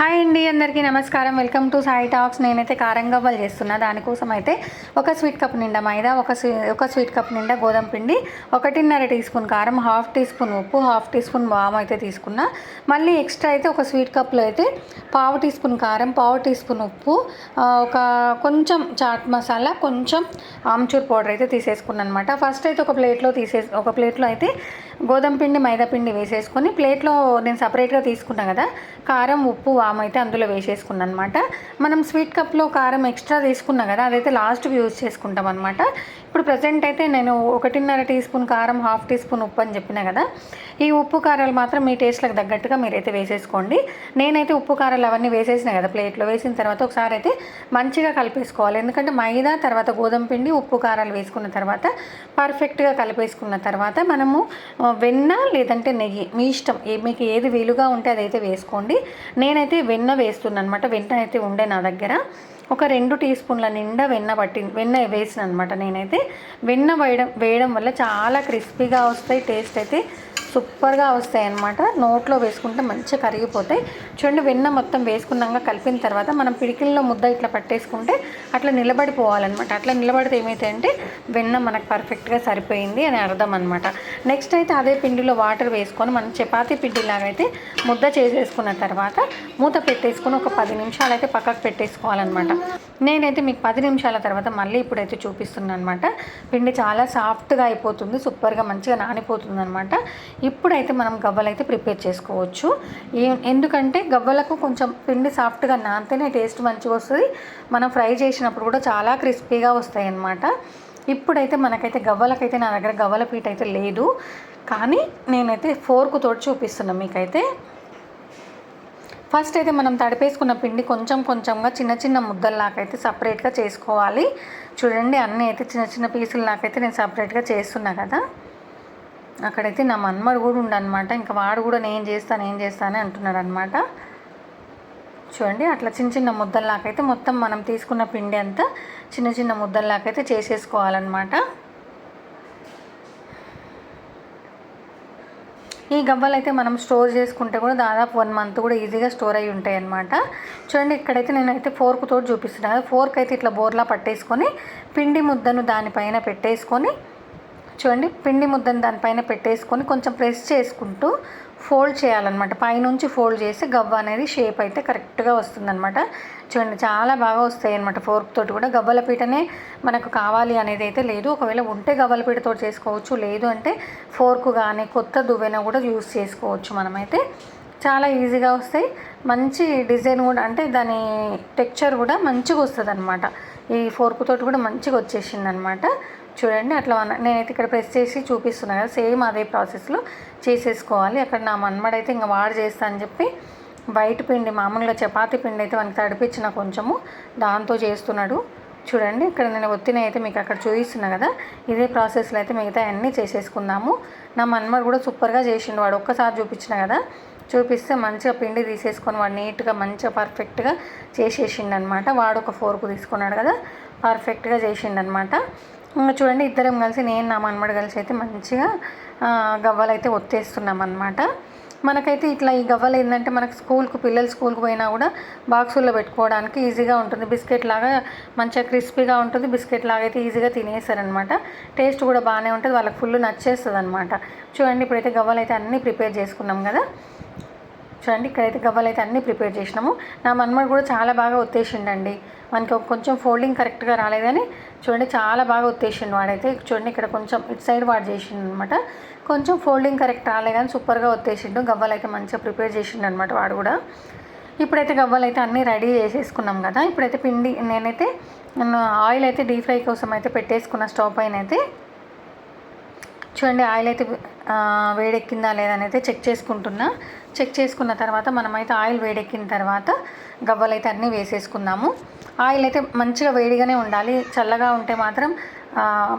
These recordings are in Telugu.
హాయ్ అండి అందరికీ నమస్కారం. Welcome to Sai talks. నేనైతే కారం గవ్వలు చేస్తున్నా. దానికోసం అయితే ఒక స్వీట్ కప్ నిండా మైదా ఒక స్వీ ఒక స్వీట్ కప్ నిండా గోధుమ పిండి ఒకటిన్నర టీ స్పూన్ కారం హాఫ్ టీ స్పూన్ ఉప్పు హాఫ్ టీ స్పూన్ వామ్ అయితే తీసుకున్నా. మళ్ళీ ఎక్స్ట్రా అయితే ఒక స్వీట్ కప్లో అయితే పావు టీ స్పూన్ కారం పావు టీ స్పూన్ ఉప్పు ఒక కొంచెం చాట్ మసాలా కొంచెం ఆమ్చూర్ పౌడర్ అయితే తీసేసుకున్నాను అనమాట ఫస్ట్ అయితే ఒక ప్లేట్లో తీసే ఒక ప్లేట్లో అయితే గోధుమ పిండి మైదా పిండి వేసేసుకొని ప్లేట్లో నేను సపరేట్గా తీసుకున్నా కదా కారం ఉప్పు వామ్ అయితే అందులో వేసేసుకున్నాను అనమాట మనం స్వీట్ కప్లో కారం ఎక్స్ట్రా తీసుకున్నా కదా అదైతే లాస్ట్ యూజ్ చేసుకుంటాం అనమాట ఇప్పుడు ప్రజెంట్ అయితే నేను ఒకటిన్నర టీ స్పూన్ కారం హాఫ్ టీ స్పూన్ ఉప్పు అని చెప్పిన కదా ఈ ఉప్పు కారాలు మాత్రం మీ టేస్ట్లకు తగ్గట్టుగా మీరైతే వేసేసుకోండి. నేనైతే ఉప్పు కారాలు అవన్నీ వేసేసిన కదా ప్లేట్లో వేసిన తర్వాత ఒకసారి అయితే మంచిగా కలిపేసుకోవాలి. ఎందుకంటే మైదా తర్వాత గోధుమ పిండి ఉప్పు కారాలు వేసుకున్న తర్వాత పర్ఫెక్ట్గా కలిపేసుకున్న తర్వాత మనము వెన్న లేదంటే నెయ్యి. మీ ఇష్టం. ఏ- మీకు ఏది వీలుగా ఉంటే అదైతే వేసుకోండి. నేనైతే వెన్న వేస్తున్నాను అనమాట వెన్న అయితే ఉండే నా దగ్గర. ఒక రెండు టీ స్పూన్ల నిండా వెన్న పట్టి వెన్న వేసిన అనమాట నేనైతే. వెన్న వేయడం వేయడం వల్ల చాలా క్రిస్పీగా వస్తాయి టేస్ట్ అయితే. సూపర్గా వస్తాయి అనమాట నోట్లో వేసుకుంటే మంచిగా కరిగిపోతాయి. చూడండి వెన్న మొత్తం వేసుకున్నాక కలిపిన తర్వాత మనం పిడికిల్లో ముద్ద ఇట్లా పట్టేసుకుంటే అట్లా నిలబడిపోవాలన్నమాట. అట్లా నిలబడితే ఏమైతాయంటే వెన్న మనకు పర్ఫెక్ట్గా సరిపోయింది అని అర్థం అనమాట నెక్స్ట్ అయితే అదే పిండిలో వాటర్ వేసుకొని మనం చపాతీ పిండిలాగైతే అయితే ముద్ద చేసేసుకున్న తర్వాత మూత పెట్టేసుకొని ఒక పది నిమిషాలు అయితే పక్కకు పెట్టేసుకోవాలన్నమాట. నేనైతే మీకు పది నిమిషాల తర్వాత మళ్ళీ ఇప్పుడైతే చూపిస్తున్నాను అనమాట పిండి చాలా సాఫ్ట్గా అయిపోతుంది సూపర్గా మంచిగా నానిపోతుంది అనమాట ఇప్పుడైతే మనం గవ్వలు అయితే ప్రిపేర్ చేసుకోవచ్చు. ఎందుకంటే గవ్వలకు కొంచెం పిండి సాఫ్ట్గా నానితేనే టేస్ట్ మంచిగా వస్తుంది. మనం ఫ్రై చేసినప్పుడు కూడా చాలా క్రిస్పీగా వస్తాయి అన్నమాట ఇప్పుడైతే మనకైతే గవ్వలకైతే నా దగ్గర గవ్వల పీట అయితే లేదు. కానీ నేనైతే ఫోర్కు తోటి చూపిస్తున్నాను మీకైతే. ఫస్ట్ అయితే మనం తడిపేసుకున్న పిండి కొంచెం కొంచెంగా చిన్న చిన్న ముద్దల్లాకైతే సపరేట్గా చేసుకోవాలి. చూడండి అన్నీ అయితే చిన్న చిన్న పీసులు నాకైతే నేను సపరేట్గా చేస్తున్నా కదా. అక్కడైతే నా మన్మడు కూడా ఉండనమాట ఇంకా వాడు కూడా నేను చేస్తాను నేను చేస్తాను అంటున్నాడు అనమాట చూడండి అట్లా చిన్న చిన్న ముద్దల్లాకైతే మొత్తం మనం తీసుకున్న పిండి అంతా చిన్న చిన్న ముద్దల్లాకైతే చేసేసుకోవాలన్నమాట. ఈ గవ్వలు అయితే మనం స్టోర్ చేసుకుంటే కూడా దాదాపు వన్ మంత్ కూడా ఈజీగా స్టోర్ అయి ఉంటాయి అన్నమాట చూడండి ఇక్కడైతే నేనైతే ఫోర్క్ తోటి చూపిస్తున్నాను కదా ఫోర్క్ అయితే ఇట్లా బోర్లా పట్టేసుకొని పిండి ముద్దను దానిపైన పెట్టేసుకొని చూడండి పిండి ముద్దని దానిపైన పెట్టేసుకొని కొంచెం ప్రెస్ చేసుకుంటూ ఫోల్డ్ చేయాలన్నమాట. పైనుంచి ఫోల్డ్ చేసి గవ్వ అనేది షేప్ అయితే కరెక్ట్గా వస్తుందన్నమాట. చూడండి చాలా బాగా వస్తాయి అనమాట ఫోర్క్ తోటి కూడా. గవ్వల పీటనే మనకు కావాలి అనేది అయితే లేదు. ఒకవేళ ఉంటే గవ్వల పీటతో చేసుకోవచ్చు. లేదు అంటే ఫోర్క్ కానీ కొత్త దువ్వెన కూడా యూస్ చేసుకోవచ్చు మనమైతే. చాలా ఈజీగా వస్తాయి. మంచి డిజైన్ కూడా అంటే దాని టెక్చర్ కూడా మంచిగా వస్తుంది అనమాట ఈ ఫోర్క్ తోటి కూడా మంచిగా వచ్చేసింది అనమాట చూడండి అట్లా నేనైతే ఇక్కడ ప్రెస్ చేసి చూపిస్తున్నాను కదా సేమ్ అదే ప్రాసెస్లో చేసేసుకోవాలి. అక్కడ నా మన్మడైతే ఇంకా వాడు చేస్తా అని చెప్పి వైట్ పిండి మామూలుగా చపాతి పిండి అయితే మనకి తడిపించిన కొంచెము దాంతో చేస్తున్నాడు. చూడండి ఇక్కడ నేను ఒత్తిన అయితే మీకు అక్కడ చూపిస్తున్నా కదా ఇదే ప్రాసెస్లో అయితే మిగతా అన్నీ చేసేసుకుందాము. నా మన్మడు కూడా సూపర్గా చేసిండు వాడు ఒక్కసారి చూపించిన కదా. చూపిస్తే మంచిగా పిండి తీసేసుకొని వాడు నీట్గా మంచిగా పర్ఫెక్ట్గా చేసేసిండు అనమాట వాడు ఒక ఫోర్కు తీసుకున్నాడు కదా పర్ఫెక్ట్గా చేసిండు అనమాట ఇంకా చూడండి ఇద్దరం కలిసి నేను నా మనమడు కలిసి అయితే మంచిగా గవ్వలు అయితే ఒత్తేస్తున్నాం అనమాట మనకైతే ఇట్లా ఈ గవ్వలు ఏంటంటే మనకు స్కూల్కు పిల్లలు స్కూల్కి పోయినా కూడా బాక్సుల్లో పెట్టుకోవడానికి ఈజీగా ఉంటుంది. బిస్కెట్ లాగా మంచిగా క్రిస్పీగా ఉంటుంది. బిస్కెట్ లాగా అయితే ఈజీగా తినేసారనమాట టేస్ట్ కూడా బాగానే ఉంటుంది. వాళ్ళకి ఫుల్ నచ్చేస్తుంది అనమాట చూడండి ఇప్పుడైతే గవ్వలు అయితే అన్నీ ప్రిపేర్ చేసుకున్నాం కదా. చూడండి ఇక్కడైతే గవ్వలు అయితే అన్నీ ప్రిపేర్ చేసినాము. నా మన్మడు కూడా చాలా బాగా ఒత్తేసిండండి. మనకి కొంచెం ఫోల్డింగ్ కరెక్ట్గా రాలేదని చూడండి చాలా బాగా ఒత్తేసిండు వాడైతే. చూడండి ఇక్కడ కొంచెం ఇటు సైడ్ వాడు చేసిండు అనమాట కొంచెం ఫోల్డింగ్ కరెక్ట్ రాలే కానీ సూపర్గా ఒత్తేసిండు. గవ్వలు అయితే మంచిగా ప్రిపేర్ చేసిండు అనమాట వాడు కూడా. ఇప్పుడైతే గవ్వలు అయితే అన్నీ రెడీ చేసేసుకున్నాం కదా. ఇప్పుడైతే పిండి నేనైతే ఆయిల్ అయితే డీప్ ఫ్రై కోసం అయితే పెట్టేసుకున్న స్టవ్ పైన అయితే చూడండి ఆయిల్ అయితే వేడెక్కిందా లేదనైతే అయితే చెక్ చేసుకుంటున్నా. చెక్ చేసుకున్న తర్వాత మనమైతే ఆయిల్ వేడెక్కిన తర్వాత గవ్వలు అయితే అన్నీ వేసేసుకుందాము. ఆయిల్ అయితే మంచిగా వేడిగానే ఉండాలి. చల్లగా ఉంటే మాత్రం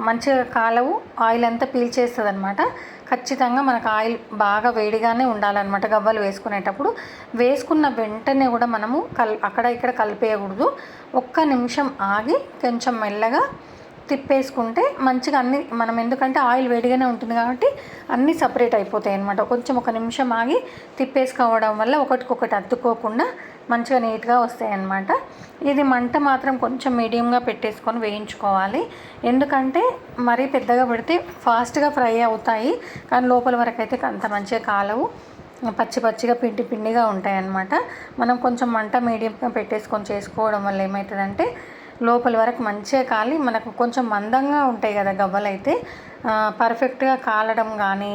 మంచిగా కాలవు ఆయిల్ అంతా పీల్చేస్తుంది అనమాట ఖచ్చితంగా మనకు ఆయిల్ బాగా వేడిగానే ఉండాలన్నమాట గవ్వలు వేసుకునేటప్పుడు. వేసుకున్న వెంటనే కూడా మనము కల్ అక్కడ ఇక్కడ కలిపేయకూడదు. ఒక్క నిమిషం ఆగి కొంచెం మెల్లగా తిప్పేసుకుంటే మంచిగా అన్ని మనం ఎందుకంటే ఆయిల్ వేడిగానే ఉంటుంది కాబట్టి అన్నీ సపరేట్ అయిపోతాయి అనమాట కొంచెం ఒక నిమిషం ఆగి తిప్పేసుకోవడం వల్ల ఒకటికొకటి అద్దుకోకుండా మంచిగా నీట్గా వస్తాయి అన్నమాట. ఇది మంట మాత్రం కొంచెం మీడియంగా పెట్టేసుకొని వేయించుకోవాలి. ఎందుకంటే మరీ పెద్దగా పెడితే ఫాస్ట్గా ఫ్రై అవుతాయి. కానీ లోపల వరకు అయితే అంత మంచిగా కాలవు. పచ్చి పచ్చిగా పిండి పిండిగా ఉంటాయి అన్నమాట. మనం కొంచెం మంట మీడియంగా పెట్టేసుకొని చేసుకోవడం వల్ల ఏమవుతుందంటే లోపల వరకు మంచిగా కాలి మనకు కొంచెం మందంగా ఉంటాయి కదా గవ్వలైతే పర్ఫెక్ట్గా కాలడం కానీ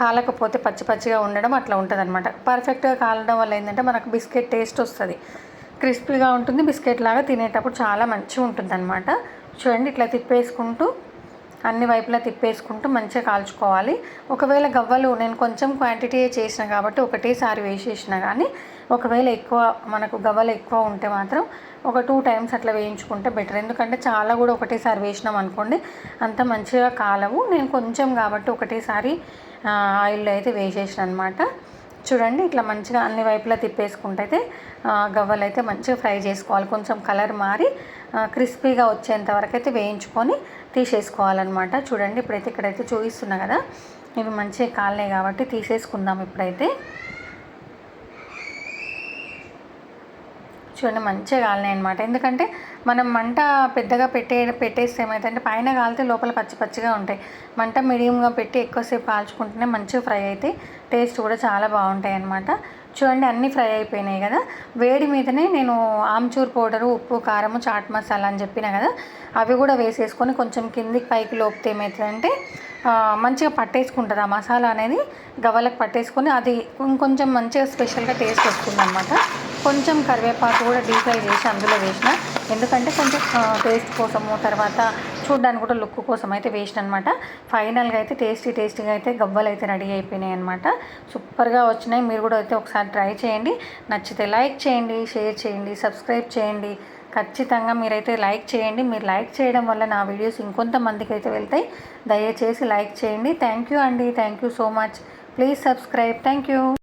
కాలకపోతే పచ్చి పచ్చిగా ఉండడం అట్లా ఉంటుంది అనమాట పర్ఫెక్ట్గా కాలడం వల్ల ఏంటంటే మనకు బిస్కెట్ టేస్ట్ వస్తుంది. క్రిస్పీగా ఉంటుంది బిస్కెట్ లాగా తినేటప్పుడు చాలా మంచిగా ఉంటుంది అనమాట చూడండి ఇట్లా తిప్పేసుకుంటూ అన్ని వైపులా తిప్పేసుకుంటూ మంచిగా కాల్చుకోవాలి. ఒకవేళ గవ్వలు నేను కొంచెం క్వాంటిటీ చేసిన కాబట్టి ఒకటేసారి వేసేసిన కానీ ఒకవేళ ఎక్కువ మనకు గవ్వలు ఎక్కువ ఉంటే మాత్రం ఒక టూ టైమ్స్ అట్లా వేయించుకుంటే బెటర్ ఎందుకంటే చాలా కూడా ఒకటేసారి వేసినాం అనుకోండి అంత మంచిగా కాలవు. నేను కొంచెం కాబట్టి ఒకటేసారి ఆయిల్లో అయితే వేసేసిన అనమాట చూడండి ఇట్లా మంచిగా అన్ని వైపులా తిప్పేసుకుంటే అయితే గవ్వలు అయితే మంచిగా ఫ్రై చేసుకోవాలి. కొంచెం కలర్ మారి క్రిస్పీగా వచ్చేంత వరకు అయితే వేయించుకొని తీసేసుకోవాలన్నమాట. చూడండి ఇప్పుడైతే ఇక్కడైతే చూపిస్తున్నా కదా ఇవి మంచిగా కాలే కాబట్టి తీసేసుకుందాం ఇప్పుడైతే. చూడండి మంచిగా కాలినాయి అనమాట ఎందుకంటే మనం మంట పెద్దగా పెట్టే పెట్టేస్తే ఏమైతే పైన కాలితే లోపల పచ్చి పచ్చిగా ఉంటాయి. మంట మీడియంగా పెట్టి ఎక్కువసేపు కాల్చుకుంటేనే మంచిగా ఫ్రై అయితే టేస్ట్ కూడా చాలా బాగుంటాయి అనమాట చూడండి అన్నీ ఫ్రై అయిపోయినాయి కదా. వేడి మీదనే నేను ఆమ్చూర్ పౌడరు ఉప్పు కారము చాట్ మసాలా అని చెప్పిన కదా అవి కూడా వేసేసుకొని కొంచెం కిందికి పైకి లోపితే ఏమవుతుందంటే మంచిగా పట్టేసుకుంటుంది ఆ మసాలా అనేది గవ్వలకు పట్టేసుకొని అది ఇంకొంచెం మంచిగా స్పెషల్గా టేస్ట్ వస్తుంది అనమాట కొంచెం కరివేపాకు కూడా డీఫ్రై చేసి అందులో వేసిన. ఎందుకంటే కొంచెం టేస్ట్ కోసము తర్వాత చూడడానికి కూడా లుక్ కోసం అయితే వేసిన అనమాట ఫైనల్గా అయితే టేస్టీ టేస్టీగా అయితే గవ్వలు అయితే రెడీ అయిపోయినాయి అనమాట సూపర్గా వచ్చినాయి. మీరు కూడా అయితే ఒకసారి ట్రై చేయండి. నచ్చితే లైక్ చేయండి షేర్ చేయండి సబ్స్క్రైబ్ చేయండి. ఖచ్చితంగా మీరైతే లైక్ చేయండి. మీరు లైక్ చేయడం వల్ల నా వీడియోస్ ఇంకొంతమందికి అయితే వెళ్తాయి. దయచేసి లైక్ చేయండి. థ్యాంక్ యూ అండి. Thank you so much please subscribe thank you